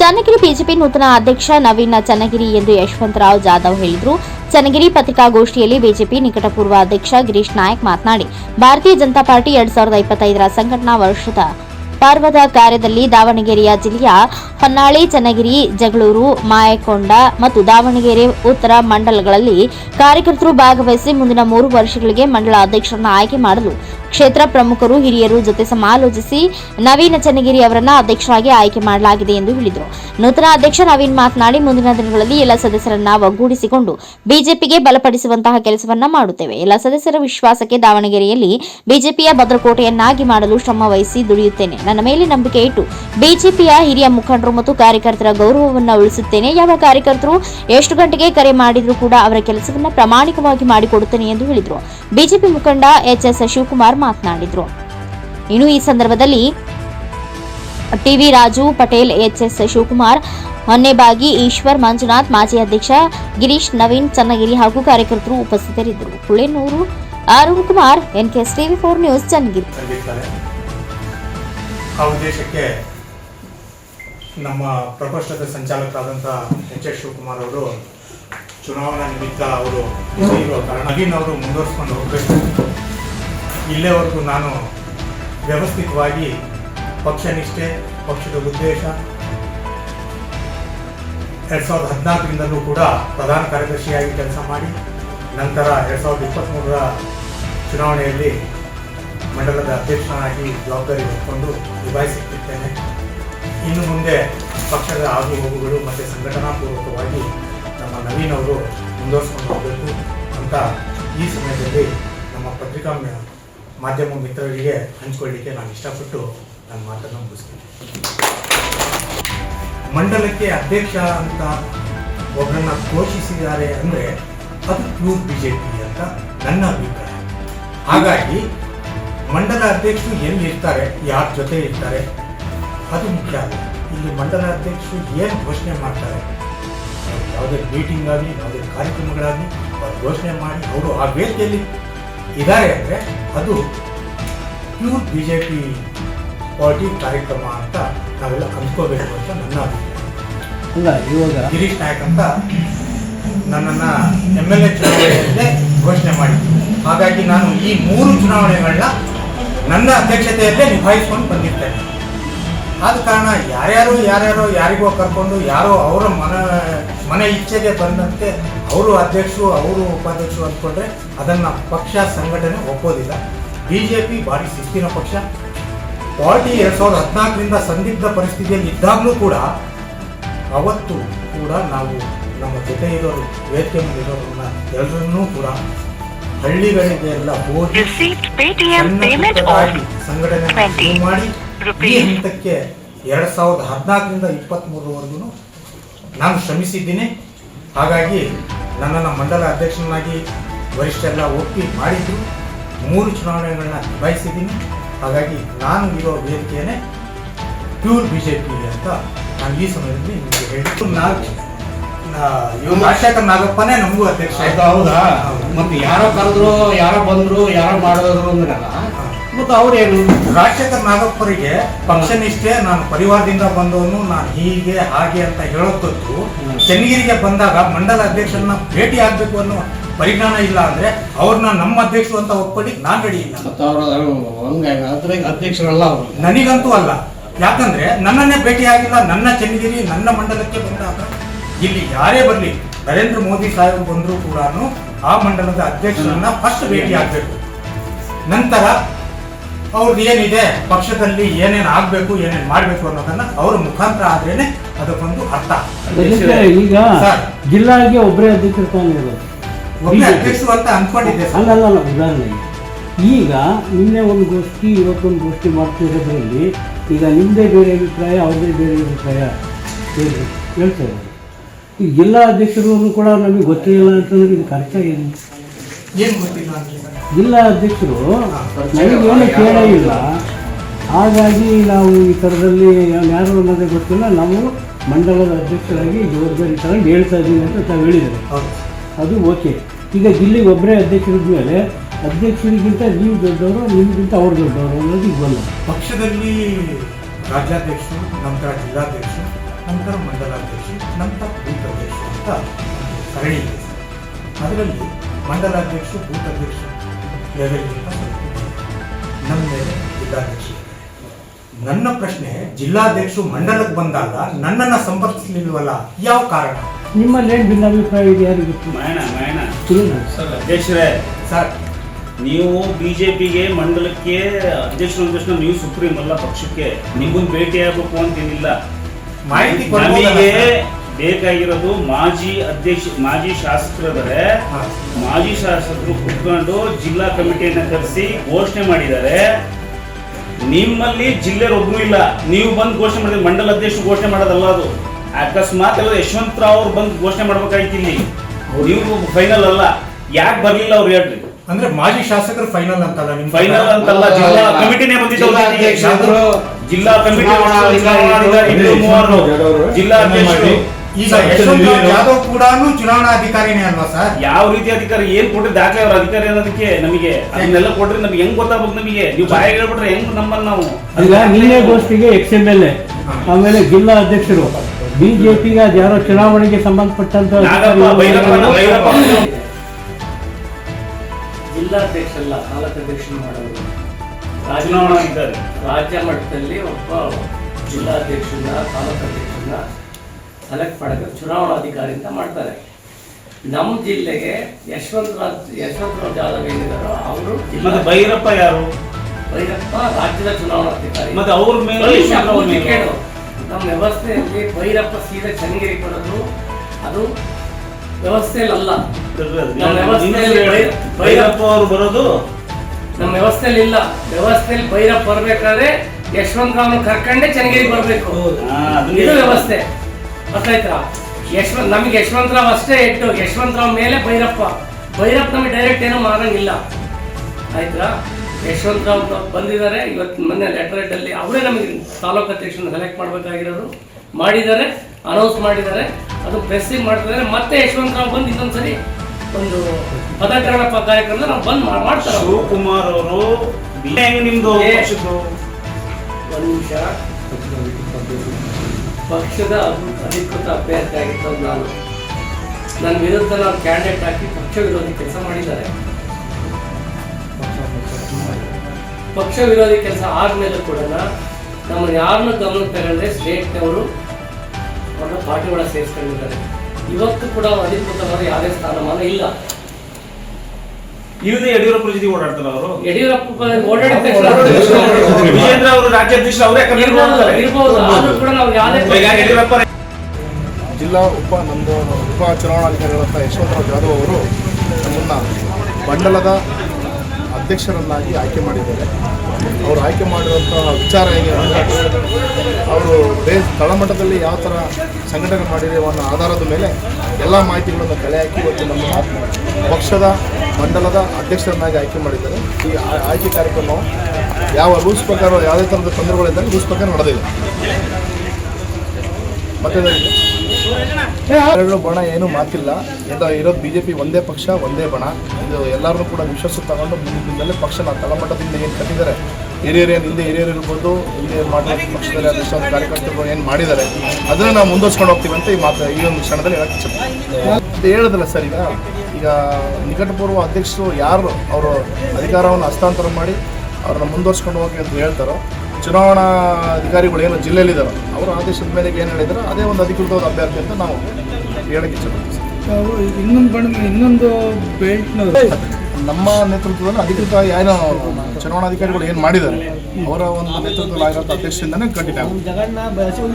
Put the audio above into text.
Channagiri BJP ನೂತನ ಅಧ್ಯಕ್ಷ ನವೀನ ಚನ್ನಗಿರಿ ಎಂದು ಯಶವಂತರಾವ್ ಜಾಧವ್ ಹೇಳಿದರು. ಚನ್ನಗಿರಿ ಪತ್ರಿಕಾಗೋಷ್ಠಿಯಲ್ಲಿ ಬಿಜೆಪಿ ನಿಕಟಪೂರ್ವ ಅಧ್ಯಕ್ಷ ಗಿರೀಶ್ ನಾಯಕ್ ಮಾತನಾಡಿ, ಭಾರತೀಯ ಜನತಾ ಪಾರ್ಟಿ ಎರಡ್ ಸಾವಿರದ ಇಪ್ಪತ್ತೈದರ ಸಂಘಟನಾ ವರ್ಷದ ಪರ್ವದ ಕಾರ್ಯದಲ್ಲಿ ದಾವಣಗೆರೆಯ ಜಿಲ್ಲೆಯ ಹೊನ್ನಾಳಿ, ಚನ್ನಗಿರಿ, ಜಗಳೂರು, ಮಾಯಕೊಂಡ ಮತ್ತು ದಾವಣಗೆರೆ ಉತ್ತರ ಮಂಡಲಗಳಲ್ಲಿ ಕಾರ್ಯಕರ್ತರು ಭಾಗವಹಿಸಿ ಮುಂದಿನ ಮೂರು ವರ್ಷಗಳಿಗೆ ಮಂಡಲ ಅಧ್ಯಕ್ಷರನ್ನು ಆಯ್ಕೆ ಮಾಡಲು ಕ್ಷೇತ್ರ ಪ್ರಮುಖರು, ಹಿರಿಯರು ಜೊತೆ ಸಮಾಲೋಚಿಸಿ ನವೀನ ಚನ್ನಗಿರಿ ಅವರನ್ನ ಅಧ್ಯಕ್ಷರಾಗಿ ಆಯ್ಕೆ ಮಾಡಲಾಗಿದೆ ಎಂದು ಹೇಳಿದರು. ನೂತನ ಅಧ್ಯಕ್ಷ ನವೀನ್ ಮಾತನಾಡಿ, ಮುಂದಿನ ದಿನಗಳಲ್ಲಿ ಎಲ್ಲ ಸದಸ್ಯರನ್ನ ಒಗ್ಗೂಡಿಸಿಕೊಂಡು ಬಿಜೆಪಿಗೆ ಬಲಪಡಿಸುವಂತಹ ಕೆಲಸವನ್ನ ಮಾಡುತ್ತೇವೆ. ಎಲ್ಲ ಸದಸ್ಯರ ವಿಶ್ವಾಸಕ್ಕೆ ದಾವಣಗೆರೆಯಲ್ಲಿ ಬಿಜೆಪಿಯ ಭದ್ರಕೋಟೆಯನ್ನಾಗಿ ಮಾಡಲು ಶ್ರಮ ವಹಿಸಿ ದುಡಿಯುತ್ತೇನೆ. ನನ್ನ ಮೇಲೆ ನಂಬಿಕೆ ಇಟ್ಟು ಬಿಜೆಪಿಯ ಹಿರಿಯ ಮುಖಂಡರು ಮತ್ತು ಕಾರ್ಯಕರ್ತರ ಗೌರವವನ್ನು ಉಳಿಸುತ್ತೇನೆ. ಯಾವ ಕಾರ್ಯಕರ್ತರು ಎಷ್ಟು ಗಂಟೆಗೆ ಕರೆ ಮಾಡಿದ್ರು ಕೂಡ ಅವರ ಕೆಲಸವನ್ನ ಪ್ರಾಮಾಣಿಕವಾಗಿ ಮಾಡಿಕೊಡುತ್ತೇನೆ ಎಂದು ಹೇಳಿದರು. ಬಿಜೆಪಿ ಮುಖಂಡ ಎಚ್ ಎಸ್ ಶಿವಕುಮಾರ್ ಮಾತನಾಡಿದರು. ಇನ್ನು ಈ ಸಂದರ್ಭದಲ್ಲಿ TV Raju Patel H S Shivakumar, Honnebagi Eshwar, Manjunath, ಮಾಜಿ ಅಧ್ಯಕ್ಷ ಗಿರೀಶ್, ನವೀನ್ ಚನ್ನಗಿರಿ ಹಾಗೂ ಕಾರ್ಯಕರ್ತರು ಉಪಸ್ಥಿತರಿದ್ದರು. Kulenuru, Arun Kumar, NKS TV four news, Channagiri. ಆ ಉದ್ದೇಶಕ್ಕೆ ನಮ್ಮ ಪ್ರಕೋಷ್ಠದ ಸಂಚಾಲಕರಾದಂಥ ಎಚ್ ಎಸ್ ಶಿವಕುಮಾರ್ ಅವರು ಚುನಾವಣಾ ನಿಮಿತ್ತ ಅವರು ಇರುವ ಇರೋ ಕಾರಣ ಅವರು ಮುಂದುವರಿಸ್ಕೊಂಡು ಹೋಗಬೇಕು. ಇಲ್ಲೇವರೆಗೂ ನಾನು ವ್ಯವಸ್ಥಿತವಾಗಿ ಪಕ್ಷ ನಿಷ್ಠೆ, ಪಕ್ಷದ ಉದ್ದೇಶ, ಎರಡು ಸಾವಿರದ ಹದಿನಾಲ್ಕರಿಂದಲೂ ಕೂಡ ಪ್ರಧಾನ ಕಾರ್ಯದರ್ಶಿಯಾಗಿ ಕೆಲಸ ಮಾಡಿ, ನಂತರ ಎರಡು ಸಾವಿರದ ಇಪ್ಪತ್ತ್ಮೂರರ ಚುನಾವಣೆಯಲ್ಲಿ ಮಂಡಲದ ಅಧ್ಯಕ್ಷನಾಗಿ ಜವಾಬ್ದಾರಿ ಹೊತ್ಕೊಂಡು ನಿಭಾಯಿಸುತ್ತಿದ್ದೇನೆ ಇನ್ನು ಮುಂದೆ ಪಕ್ಷದ ಆಗು ಹೋಗುಗಳು ಮತ್ತು ಸಂಘಟನಾಪೂರ್ವಕವಾಗಿ ನಮ್ಮ ನವೀನ್ ಅವರು ಮುಂದುವರಿಸ್ಕೊಂಡು ಹೋಗಬೇಕು ಅಂತ ಈ ಸಮಯದಲ್ಲಿ ನಮ್ಮ ಪತ್ರಿಕಾ ಮಾಧ್ಯಮ ಮಿತ್ರರಿಗೆ ಹಂಚಿಕೊಳ್ಳಿಕ್ಕೆ ನಾನು ಇಷ್ಟಪಟ್ಟು ನನ್ನ ಮಾತನ್ನು ಮುಗಿಸ್ತೀನಿ. ಮಂಡಲಕ್ಕೆ ಅಧ್ಯಕ್ಷ ಅಂತ ಒಬ್ಬರನ್ನ ಘೋಷಿಸಿದ್ದಾರೆ ಅಂದರೆ ಅದು ಪ್ಯೂರ್ ಬಿ ಜೆ ಪಿ ಅಂತ ನನ್ನ ಅಭಿಪ್ರಾಯ. ಹಾಗಾಗಿ ಮಂಡಲ ಅಧ್ಯಕ್ಷರು ಎಲ್ಲಿ ಇರ್ತಾರೆ ಯಾರ ಜೊತೆ ಇರ್ತಾರೆ ಅದು ಮುಖ್ಯ. ಅಲ್ಲ ಇಲ್ಲಿ ಮಂಡಲ ಅಧ್ಯಕ್ಷರು ಏನು ಘೋಷಣೆ ಮಾಡ್ತಾರೆ ಯಾವುದೇ ಮೀಟಿಂಗ್ ಆಗಲಿ ಯಾವುದೇ ಕಾರ್ಯಕ್ರಮಗಳಾಗಲಿ ಅವ್ರು ಘೋಷಣೆ ಮಾಡಿ ಅವರು ಆ ವೇದಿಕೆಯಲ್ಲಿ ಇದ್ದಾರೆ ಅಂದರೆ ಅದು pure B J P party ಕಾರ್ಯಕ್ರಮ ಅಂತ ನಾವೆಲ್ಲ ಅಂದ್ಕೋಬೇಕು ಅಂತ ನನ್ನ ಅಭಿಪ್ರಾಯ. ಅಲ್ಲ ಇವಾಗ ಗಿರೀಶ್ ನಾಯಕ್ ಅಂತ ನನ್ನನ್ನು ಎಂ ಎಲ್ ಎ ಚುನಾವಣೆಯಲ್ಲೇ ಘೋಷಣೆ ಮಾಡಿದ್ದೀನಿ ಹಾಗಾಗಿ ನಾನು ಈ ಮೂರು ಚುನಾವಣೆಗಳನ್ನ ನನ್ನ ಅಧ್ಯಕ್ಷತೆಯಲ್ಲೇ ನಿಭಾಯಿಸ್ಕೊಂಡು ಬಂದಿರ್ತೇನೆ. ಆದ ಕಾರಣ ಯಾರ್ಯಾರು, ಯಾರ್ಯಾರೋ ಯಾರಿಗೋ ಕರ್ಕೊಂಡು, ಯಾರೋ ಅವರ ಮನ, ಮನೆ ಇಚ್ಛೆಗೆ ಬಂದಂತೆ ಅವರು ಅಧ್ಯಕ್ಷರು, ಅವರು ಉಪಾಧ್ಯಕ್ಷರು ಅಂದ್ಕೊಂಡ್ರೆ ಅದನ್ನು ಪಕ್ಷ, ಸಂಘಟನೆ ಒಪ್ಪೋದಿಲ್ಲ. ಬಿ ಜೆ ಪಿ ಭಾರಿ ಶಿಸ್ತಿನ ಪಕ್ಷ. ಪಾರ್ಟಿ ಎರಡು ಸಾವಿರದ ಹದಿನಾಲ್ಕರಿಂದ ಸಂದಿಗ್ಧ ಪರಿಸ್ಥಿತಿಯಲ್ಲಿ ಇದ್ದಾಗಲೂ ಕೂಡ ಅವತ್ತು ಕೂಡ ನಾವು ನಮ್ಮ ಜೊತೆ ಇರೋರು, ವೇದಿಕೆ ಇರೋರನ್ನ ಎಲ್ಲರನ್ನೂ ಕೂಡ ಹಳ್ಳಿಗಳಿಗೆಲ್ಲ ಹೋಗಿ ಸಂಘಟನೆ 20 ಶುರು ಮಾಡಿ. ಹಂತಕ್ಕೆ ಎರಡ್ ಸಾವಿರದ ಹದಿನಾಲ್ಕರಿಂದ ಇಪ್ಪತ್ತ್ಮೂರರವರೆಗೂ ನಾನು ಶ್ರಮಿಸಿದ್ದೀನಿ. ಹಾಗಾಗಿ ನನ್ನನ್ನು ಮಂಡಲ ಅಧ್ಯಕ್ಷನಾಗಿ ವರಿಷ್ಠರೆಲ್ಲ ಒಪ್ಪಿ ಮಾಡಿದ್ರು. ಮೂರು ಚುನಾವಣೆಗಳನ್ನ ನಿಭಾಯಿಸಿದ್ದೀನಿ. ಹಾಗಾಗಿ ನಾನು ಇರೋ ವೇದಿಕೆಯೇ ಪ್ಯೂರ್ ಬಿ ಜೆ ಪಿ ಅಂತ ನಾನು ಈ ಸಮಯದಲ್ಲಿ ನಿಮಗೆ ಹೇಳಿದ್ದು. ನಾಲ್ಕು ರಾಜಶೇಖರ್ ನಾಗಪ್ಪನೇ ನಮಗೂ ಅಧ್ಯಕ್ಷ. ಆಯ್ತು ಹೌದಾ? ಮತ್ತೆ ಯಾರೋ ಕರೆದ್ರು ಯಾರೋ ಬಂದ್ರು ಯಾರೋ ಮಾಡಿದ್ರು ಅಂದ್ರಲ್ಲ ಮತ್ತೆ ಅವ್ರೇನು? ರಾಜಶೇಖರ್ ನಾಗಪ್ಪರಿಗೆ ಫಂಕ್ಷನ್ ಇಷ್ಟೇ ನಾನು ಪರಿವಾರದಿಂದ ಬಂದವನು ನಾನು ಹೀಗೆ ಹಾಗೆ ಅಂತ ಹೇಳೋದ್ದು. ಚನ್ನಗಿರಿಗೆ ಬಂದಾಗ ಮಂಡಲ ಅಧ್ಯಕ್ಷರನ್ನ ಭೇಟಿ ಆಗ್ಬೇಕು ಅನ್ನೋ ಪರಿಜ್ಞಾನ ಇಲ್ಲ ಅಂದ್ರೆ ಅವ್ರನ್ನ ನಮ್ಮ ಅಧ್ಯಕ್ಷರು ಅಂತ ಒಪ್ಪಡಿ ನಾನ್ ರೆಡಿ ಇಲ್ಲ. ಅಧ್ಯಕ್ಷರಲ್ಲ ಅವರು? ನನಗಂತೂ ಅಲ್ಲ. ಯಾಕಂದ್ರೆ ನನ್ನನ್ನೇ ಭೇಟಿ ಆಗಿಲ್ಲ ನನ್ನ ಚನ್ನಗಿರಿ ನನ್ನ ಮಂಡಲಕ್ಕೆ ಬಂದಾಗ ಇಲ್ಲಿ ಯಾರೇ ಬರಲಿ ನರೇಂದ್ರ ಮೋದಿ ಸಾಹೇಬ್ ಬಂದರೂ ಕೂಡ ಆ ಮಂಡಲದ ಅಧ್ಯಕ್ಷರನ್ನ ಫಸ್ಟ್ ಭೇಟಿ ಆಗಬೇಕು. ನಂತರ ಅವ್ರದ್ದು ಏನಿದೆ ಪಕ್ಷದಲ್ಲಿ ಏನೇನು ಆಗಬೇಕು ಏನೇನು ಮಾಡಬೇಕು ಅನ್ನೋದನ್ನ ಅವ್ರ ಮುಖಾಂತರ ಆದ್ರೇನೆ ಅದಕ್ಕೊಂದು ಅರ್ಥ. ಈಗ. ಜಿಲ್ಲಾಗೆ ಒಬ್ಬರೇ ಅಧ್ಯಕ್ಷರು ಒಬ್ಬನೇ ಅಧ್ಯಕ್ಷರು ಅಂತ ಅನ್ಕೊಂಡಿದ್ದೆ ಅಲ್ಲಲ್ಲ ಅಲ್ಲ ಅಲ್ಲ ಅಲ್ಲ, ಉದಾಹರಣೆಗೆ ಈಗ ನಿನ್ನೆ ಒಂದು ಗೋಷ್ಠಿ ಇವತ್ತೊಂದು ಗೋಷ್ಠಿ ಮಾಡ್ತಿರೋದ್ರಲ್ಲಿ ಈಗ ನಿಮ್ಮದೇ ಬೇರೆ ಅಭಿಪ್ರಾಯ ಅವ್ರದೇ ಬೇರೆ ಅಭಿಪ್ರಾಯ. ಹೇಳ್ತಾರೆ ಈ ಜಿಲ್ಲಾ ಅಧ್ಯಕ್ಷರು ಕೂಡ ನಮಗೆ ಗೊತ್ತಿಲ್ಲ ಅಂತಂದ್ರೆ ಇದು ಕರೆಕ್ಟ್ ಏನು? ಏನು ಗೊತ್ತಿಲ್ಲ ಅಂತ ಜಿಲ್ಲಾ ಅಧ್ಯಕ್ಷರು ನಮಗೇನು ಕೇಳೇ ಇಲ್ಲ. ಹಾಗಾಗಿ ನಾವು ಈ ಥರದಲ್ಲಿ ಯಾರು ಅನ್ನೋದೇ ಗೊತ್ತಿಲ್ಲ. ನಾವು ಮಂಡಲದ ಅಧ್ಯಕ್ಷರಾಗಿ ಜವಾಬ್ದಾರಿ ತಗೊಂಡು ಹೇಳ್ತಾ ಇದ್ದೀನಿ ಅಂತ ತಾವು ಹೇಳಿದ್ದಾರೆ. ಅದು ಓಕೆ. ಈಗ ಜಿಲ್ಲೆಗೆ ಒಬ್ಬರೇ ಅಧ್ಯಕ್ಷರಿದ್ದ ಮೇಲೆ ಅಧ್ಯಕ್ಷರಿಗಿಂತ ನೀವು ದೊಡ್ಡವರು ನಿಮಗಿಂತ ಅವ್ರು ದೊಡ್ಡವರು ಅನ್ನೋದು ಈಗ ಬಂದ. ಪಕ್ಷದಲ್ಲಿ ರಾಜ್ಯಾಧ್ಯಕ್ಷರು ನಂತರ ಜಿಲ್ಲಾಧ್ಯಕ್ಷರು ನಂತರ ಮಂಡಲಾಧ್ಯಕ್ಷ ನಂತರ ಬೂತ್ ಅಧ್ಯಕ್ಷ ಅಂತ ಸರಣಿ ಇದೆ. ಅದರಲ್ಲಿ ಮಂಡಲಾಧ್ಯಕ್ಷ ಭೂತಾಧ್ಯಕ್ಷ. ನಮ್ಮ ಮೇಲೆ ಜಿಲ್ಲಾಧ್ಯಕ್ಷ ನನ್ನ ಪ್ರಶ್ನೆ ಜಿಲ್ಲಾಧ್ಯಕ್ಷರು ಮಂಡಲಕ್ಕೆ ಬಂದಾಗ ನನ್ನನ್ನು ಸಂಪರ್ಕಿಸಲಿಲ್ವಲ್ಲ ಯಾವ ಕಾರಣ? ನಿಮ್ಮಲ್ಲಿ ಏನು ಭಿನ್ನಾಭಿಪ್ರಾಯ ಇದೆ ಯಾರಿಗೆ ಗೊತ್ತು? ಮಾಯಣ ಮಾಯಣ. ಸರ್ ಅಧ್ಯಕ್ಷರೇ ಸರ್. ನೀವು ಬಿಜೆಪಿಗೆ ಮಂಡಲಕ್ಕೆ ಅಧ್ಯಕ್ಷರು ಅಂದ ತಕ್ಷಣ ನೀವು ಸುಪ್ರೀಂ ಅಲ್ಲ ಪಕ್ಷಕ್ಕೆ. ನಿಮ್ಮನ್ನು ಭೇಟಿಯಾಗಬೇಕು ಆಗ್ಬೇಕು ಅಂತೇನಿಲ್ಲ ಮಾಹಿತಿ ನಮಗೆ? ಬೇಕಾಗಿರೋದು ಮಾಜಿ ಅಧ್ಯಕ್ಷ ಮಾಜಿ ಶಾಸಕರದರೆ. ಮಾಜಿ ಶಾಸಕರು ಕುತ್ಕೊಂಡು ಜಿಲ್ಲಾ ಕಮಿಟಿಯನ್ನ ಕರೆಸಿ ಘೋಷಣೆ ಮಾಡಿದ್ದಾರೆ. ನಿಮ್ಮಲ್ಲಿ ಜಿಲ್ಲೆ ಒಬ್ರು ಇಲ್ಲ. ನೀವು ಬಂದು ಘೋಷಣೆ ಮಾಡಿದ್ರೆ ಮಂಡಲ ಅಧ್ಯಕ್ಷ ಘೋಷಣೆ ಮಾಡೋದಲ್ಲ ಅದು. ಅಕಸ್ಮಾತ್ ಎಲ್ಲ ಯಶವಂತರಾವ್ ಅವ್ರು ಬಂದು ಘೋಷಣೆ ಮಾಡ್ಬೇಕಾಯ್ತು ಇಲ್ಲಿ. ನೀವು ಫೈನಲ್ ಅಲ್ಲ. ಯಾಕೆ ಬರಲಿಲ್ಲ ಅವ್ರು ಹೇಳ್ರಿ. ಅಂದ್ರೆ ಮಾಜಿ ಶಾಸಕರು ಫೈನಲ್ ಅಂತಲ್ಲ ನಿಮ್ ಫೈನಲ್ ಅಂತಲ್ಲ. ಜಿಲ್ಲಾ ಕಮಿಟಿನೇ ಬಂದಿದ್ದಾರೆ ಜಿಲ್ಲಾ ಕಮಿಟಿ ಜಿಲ್ಲಾ ಅಧ್ಯಕ್ಷರು ಈಗ ಯಶವಂತರಾವ್ ಯಾದವ್ ಕೂಡ ಚುನಾವಣಾ ಅಧಿಕಾರಿನೇ ಅಲ್ವಾ ಸರ್? ಯಾವ ರೀತಿ ಅಧಿಕಾರಿ ಏನ್ ಕೊಟ್ರಿ ದಾಖಲೆ ಅವ್ರ ಅಧಿಕಾರಿ ಅನ್ನೋದಕ್ಕೆ ನಮಗೆ ಅದನ್ನೆಲ್ಲ ಕೊಟ್ರಿ ನಮ್ಗೆ ಹೆಂಗ್ ಗೊತ್ತಾಗ್ಬೇಕು ನಮಗೆ? ನೀವು ಬಾಯಿಗೆ ಹೇಳ್ಬಿಟ್ರೆ ಹೆಂಗ್ ನಮ್ಮನ್ನ ನಾವು ಈಗ ನಿನ್ನೆ ಗೋಷ್ಠಿಗೆ ಎಕ್ಸ್ ಎಂ ಎಲ್ ಎ ಆಮೇಲೆ ಜಿಲ್ಲಾ ಅಧ್ಯಕ್ಷರು. ಬಿಜೆಪಿಗೆ ಅದು ಯಾರೋ ಚುನಾವಣೆಗೆ ಸಂಬಂಧಪಟ್ಟಂತ ಜಿಲ್ಲಾಧ್ಯಕ್ಷರಲ್ಲ ತಾಲೂಕಾಧ್ಯಕ್ಷರು ಮಾಡೋದು ರಾಜ್ಯ ಚುನಾವಣಾಧಿಕಾರಿ ರಾಜ್ಯ ಮಟ್ಟದಲ್ಲಿ ಒಬ್ಬ ಜಿಲ್ಲಾಧ್ಯಕ್ಷರನ್ನ ತಾಲೂಕಾಧ್ಯಕ್ಷರನ್ನ ಸೆಲೆಕ್ಟ್ ಮಾಡೋದು ಚುನಾವಣಾಧಿಕಾರಿ ಅಂತ ಮಾಡ್ತಾರೆ. ನಮ್ಮ ಜಿಲ್ಲೆಗೆ ಯಶವಂತರಾಜ್ ಯಶವಂತರಾವ್ ಜಾಧವ್ ಏನಿದ್ದಾರೋ ಅವರು ಮತ್ತೆ ಭೈರಪ್ಪ ಯಾರು? ಭೈರಪ್ಪ ರಾಜ್ಯದ ಚುನಾವಣಾಧಿಕಾರಿ. ಮತ್ತೆ ಅವ್ರ ಮೇಲೆ ಕೇಳು. ನಮ್ಮ ವ್ಯವಸ್ಥೆಯಲ್ಲಿ ಭೈರಪ್ಪ ಸೀದಾ ಚನ್ನಗಿರಿ ಕೊಡೋದು ಅದು ವ್ಯವಸ್ಥೆಯಲ್ಲಿ ಭೈರಪ್ಪ ಅವರು ಬರೋದು? ನಮ್ಮ ವ್ಯವಸ್ಥೆಯಲ್ಲಿ ಇಲ್ಲ ವ್ಯವಸ್ಥೆಯಲ್ಲಿ ಭೈರಪ್ಪ ಬರ್ಬೇಕಾದ್ರೆ ಯಶವಂತರಾವ್ನ ಕರ್ಕೊಂಡೇ ಚನ್ನಗಿರಿ ಬರ್ಬೇಕು. ಇದು ವ್ಯವಸ್ಥೆ. ಗೊತ್ತಾಯ್ತಾ ಯಶವಂತ್ ನಮಗೆ ಯಶವಂತರಾವ್ ಅಷ್ಟೇ ಇಟ್ಟು ಯಶವಂತರಾವ್ ಮೇಲೆ ಭೈರಪ್ಪ. ಭೈರಪ್ಪ ನಮಗೆ ಡೈರೆಕ್ಟ್ ಏನೋ ಮಾರಂಗಿಲ್ಲ. ಆಯ್ತಾ ಯಶವಂತರಾವ್ ಬಂದಿದ್ದಾರೆ. ಇವತ್ತು ಮೊನ್ನೆ ಲೆಟರ್ ಅಲ್ಲಿ ಅವರೇ ನಮಗೆ ತಾಲೂಕು ಅಧ್ಯಕ್ಷನ ಸೆಲೆಕ್ಟ್ ಮಾಡಬೇಕಾಗಿರೋದು. ಮಾಡಿದ್ದಾರೆ ಅನೌನ್ಸ್ ಮಾಡಿದ್ದಾರೆ. ಅದು ಪ್ರೆಸ್ಸಿಂಗ್ ಮಾಡ್ತಿದ್ದಾರೆ ಮತ್ತೆ ಯಶವಂತರಾವ್ ಬಂದು ಇನ್ನೊಂದ್ಸರಿ ಒಂದು ಪದಗ್ರಹಣ ಕಾರ್ಯಕ್ರಮ ನಾವು ಬಂದ್ ಮಾಡ್ತಾರೆ. ಶಿವಕುಮಾರ್ ಅವರು ನಿಮ್ದು? ಒಂದು ನಿಮಿಷ. ಪಕ್ಷದ ಅಧಿಕೃತ ಅಭ್ಯರ್ಥಿ ಆಗಿದ್ದು ನಾನು. ನನ್ನ ವಿರುದ್ಧ ನಾವು ಕ್ಯಾಂಡಿಡೇಟ್ ಹಾಕಿ ಪಕ್ಷ ವಿರೋಧಿ ಕೆಲಸ ಮಾಡಿದ್ದಾರೆ. ಪಕ್ಷ ವಿರೋಧಿ ಕೆಲಸ ಆದ್ಮೇಲೆ ಕೂಡ ನಮ್ಮನ್ನು ಯಾರನ್ನ ಗಮನಕ್ಕೆ ತಗೊಂಡ್ರೆ ಸ್ಟೇಟ್ನವರು ಪಾರ್ಟಿ ಒಳಗೆ ಸೇರಿಸ್ಕೊಂಡಿದ್ದಾರೆ. ಇವತ್ತು ಕೂಡ ಅಧಿಕೃತವಾದ ಯಾವುದೇ ಸ್ಥಾನಮಾನ ಇಲ್ಲ. ಇವ್ರದೇ ಯಡಿಯೂರಪ್ಪ ಜೊತೆ ಓಡಾಡ್ತಾರ ಅವರು? ಯಡಿಯೂರಪ್ಪ ಓಡಾಡಿದ ತಕ್ಷಣ ವಿಜೇಂದ್ರ ಅವರು ರಾಜ್ಯಾಧ್ಯಕ್ಷರು ಅವರೇ ಇರ್ಬೋದು ಇರ್ಬೋದು. ಆದ್ರೂ ಕೂಡ ನಾವು ಯಾವುದೇ ಈಗ ಯಡಿಯೂರಪ್ಪ ಜಿಲ್ಲಾ ಉಪ ನಮ್ಮದು ಉಪ ಚುನಾವಣಾಧಿಕಾರಿಗಳಂತ ಯಶವಂತರಾವ್ ಜಾಧವ್ ಅವರು ನಮ್ಮನ್ನು ಮಂಡಲದ ಅಧ್ಯಕ್ಷರನ್ನಾಗಿ ಆಯ್ಕೆ ಮಾಡಿದ್ದಾರೆ. ಅವರು ಆಯ್ಕೆ ಮಾಡಿರುವಂತಹ ವಿಚಾರ ಹೇಗೆ ಅಂದರೆ ಅವರು ಬೇಸ್ ತಳಮಟ್ಟದಲ್ಲಿ ಯಾವ ಥರ ಸಂಘಟನೆ ಮಾಡಿದೆ ಅನ್ನೋ ಆಧಾರದ ಮೇಲೆ ಎಲ್ಲ ಮಾಹಿತಿಗಳನ್ನು ಕಲೆ ಹಾಕಿ ಇವತ್ತು ನಮ್ಮ ಪಕ್ಷದ ಮಂಡಲದ ಅಧ್ಯಕ್ಷರನ್ನಾಗಿ ಆಯ್ಕೆ ಮಾಡಿದ್ದಾರೆ. ಈ ಆಯ್ಕೆ ಕಾರ್ಯಕ್ರಮ ಯಾವ ರೂಲ್ಸ್ ಪ್ರಕಾರ ಯಾವುದೇ ಥರದ ತೊಂದರೆಗಳಿದ್ದರೆ ರೂಲ್ಸ್ ಪ್ರಕಾರ ನಡೆದಿದೆ. ಮತ್ತೆ ಬಣ ಏನು ಮಾತಿಲ್ಲ. ಎಲ್ಲ ಇರೋದು ಬಿ ಜೆ ಪಿ ಒಂದೇ ಪಕ್ಷ ಒಂದೇ ಬಣ. ಇದು ಎಲ್ಲರನ್ನೂ ಕೂಡ ವಿಶ್ವಾಸ ತಗೊಂಡು ಮುಂದಿನ ದಿನದಲ್ಲಿ ಪಕ್ಷ ನಾವು ತಳಮಟ್ಟದಿಂದ ಏನು ಕಟ್ಟಿದ್ದಾರೆ ಹಿರಿಯರು ಹಿಂದೆ ಹಿರಿಯರು ಇರ್ಬೋದು ಹಿಂದೆ ಮಾಡಿದ ಪಕ್ಷದಲ್ಲಿ ಅದೆಷ್ಟೊಂದು ಕಾರ್ಯಕರ್ತರು ಏನು ಮಾಡಿದ್ದಾರೆ, ಅದನ್ನು ನಾವು ಮುಂದುವರ್ಸ್ಕೊಂಡು ಹೋಗ್ತೀವಿ ಅಂತ ಈ ಮಾತು ಈ ಒಂದು ಕ್ಷಣದಲ್ಲಿ ಹೇಳಕ್ಕೆ ಇಚ್ಛೆ ಹೇಳೋದಿಲ್ಲ ಸರ್, ಈಗ ಈಗ ನಿಕಟಪೂರ್ವ ಅಧ್ಯಕ್ಷರು ಯಾರು, ಅವರು ಅಧಿಕಾರವನ್ನು ಹಸ್ತಾಂತರ ಮಾಡಿ ಅವ್ರನ್ನ ಮುಂದುವರ್ಸ್ಕೊಂಡು ಹೋಗಿ ಅಂತ ಹೇಳ್ತಾರೋ, ಚುನಾವಣಾ ಅಧಿಕಾರಿಗಳು ಏನು ಜಿಲ್ಲೆಯಲ್ಲಿದ್ದಾರೋ ಅವರ ಆದೇಶದ ಮೇರೆಗೆ ಏನು ಹೇಳಿದಾರೋ, ಅದೇ ಒಂದು ಅಧಿಕೃತವಾದ ಅಭ್ಯರ್ಥಿ ಅಂತ ನಾವು ಹೇಳಕ್ಕೆ ಸರ್. ಇನ್ನೊಂದು ಬಣ್ಣ, ಇನ್ನೊಂದು ಬೆಲ್ಟ್ನವರು ನಮ್ಮ ನೇತೃತ್ವದಲ್ಲಿ ಅಧಿಕೃತ ಏನು ಚುನಾವಣಾಧಿಕಾರಿಗಳು ಏನು ಮಾಡಿದ್ದಾರೆ ಅವರ ಒಂದು ನೇತೃತ್ವದಲ್ಲಿ ಆಗಿರೋ ಅಧ್ಯಕ್ಷರಿಂದನೇ ಕಂಟಿನ್ಯೂ